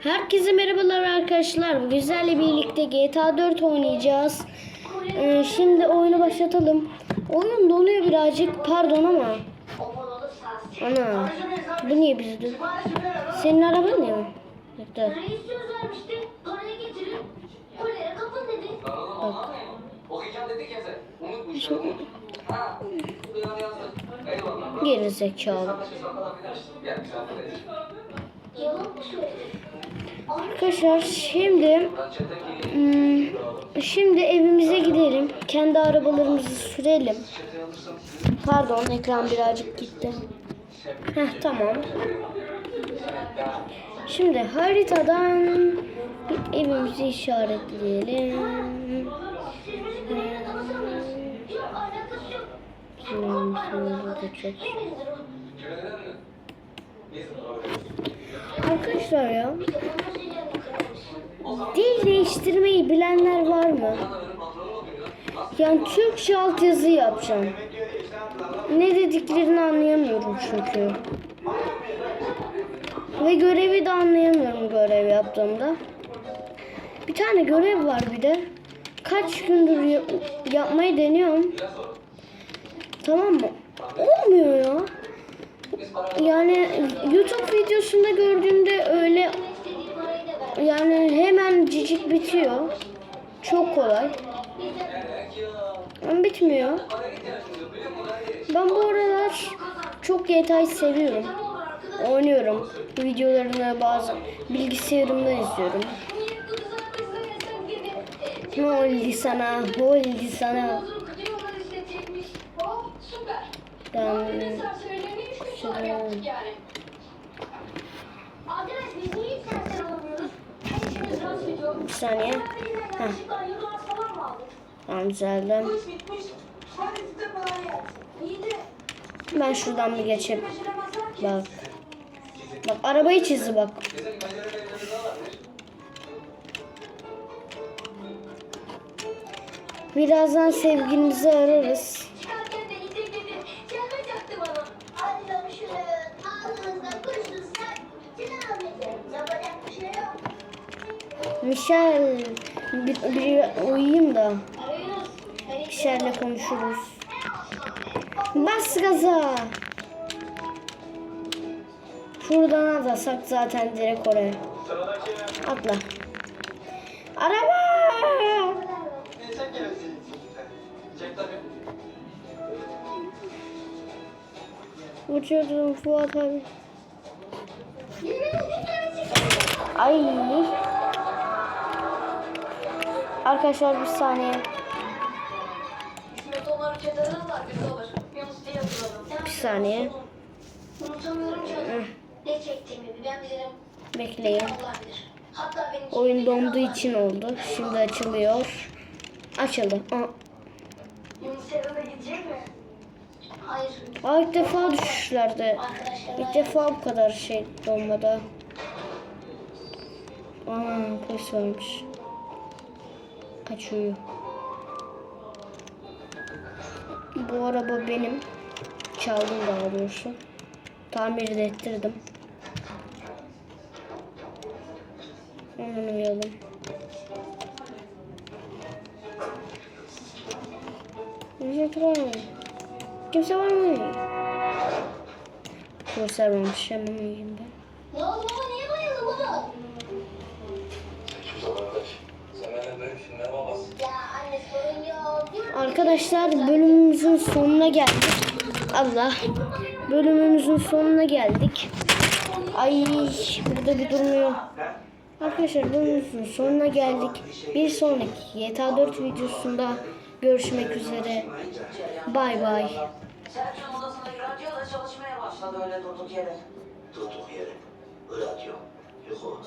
Herkese merhabalar arkadaşlar. Güzelle birlikte GTA 4 oynayacağız. Ee, şimdi oyunu başlatalım. Oyun donuyor birazcık. Pardon ama. Ana. Bu niye bizde? Senin araban ne mi? Bak. Geri zekalı. Arkadaşlar şimdi hmm, şimdi evimize gidelim. Kendi arabalarımızı sürelim. Pardon ekran birazcık gitti. Heh tamam. Şimdi haritadan evimizi işaretleyelim. Yok alakası dil değiştirmeyi bilenler var mı? Yani Türkçe altyazı yapacağım. Ne dediklerini anlayamıyorum çünkü. Ve görevi de anlayamıyorum görev yaptığımda. Bir tane görev var bir de. Kaç gündür ya- yapmayı deniyorum. Tamam mı? Olmuyor ya. Yani YouTube videosunda gördüğümde öyle yani hemen cicik bitiyor. Çok kolay. Ama bitmiyor. Ben bu aralar çok GTA'yı seviyorum. Oynuyorum. Videolarını bazen bilgisayarımda izliyorum. Ne oldu sana? Ne oldu sana? Ben şuradan bir saniye. Heh, tamam düzeldim. Ben şuradan bir ki. Bak. Bak arabayı çizdi bak. Birazdan sevgilimizi ararız. Michel bir, bir uyuyayım da Michel'le konuşuruz. Bas gaza. Şuradan atlasak zaten direkt oraya. Atla. Araba. Uçurdum Fuat abi. Ay. Arkadaşlar bir saniye. Bir saniye. Unutamıyorum onu. Ne çektiğimi ben bilirim. Bekleyin. Oyun donduğu için oldu. Şimdi açılıyor. Açıldı. Aa, gidecek mi? Hayır. Aa, ilk defa düşüşlerde. İlk defa bu kadar şey donmadı. Aa, polis varmış. Kaçıyor. Bu araba benim. Çaldım daha doğrusu. Tamir de ettirdim. Hemen uyuyalım. Ücret var mı? Kimse var mı? Polisler varmış. Hemen uyuyayım ben. Ne oldu baba niye bayıldın baba? Sen benden büyüksün Arkadaşlar bölümümüzün sonuna geldik. Allah. Bölümümüzün sonuna geldik. Ay burada bir durmuyor. Arkadaşlar bölümümüzün sonuna geldik. Bir sonraki GTA 4 videosunda görüşmek üzere. Bay bay. Serkan odasındaki radyo da çalışmaya başladı öyle durduk yere. Durduk yere. Radyo. Yok.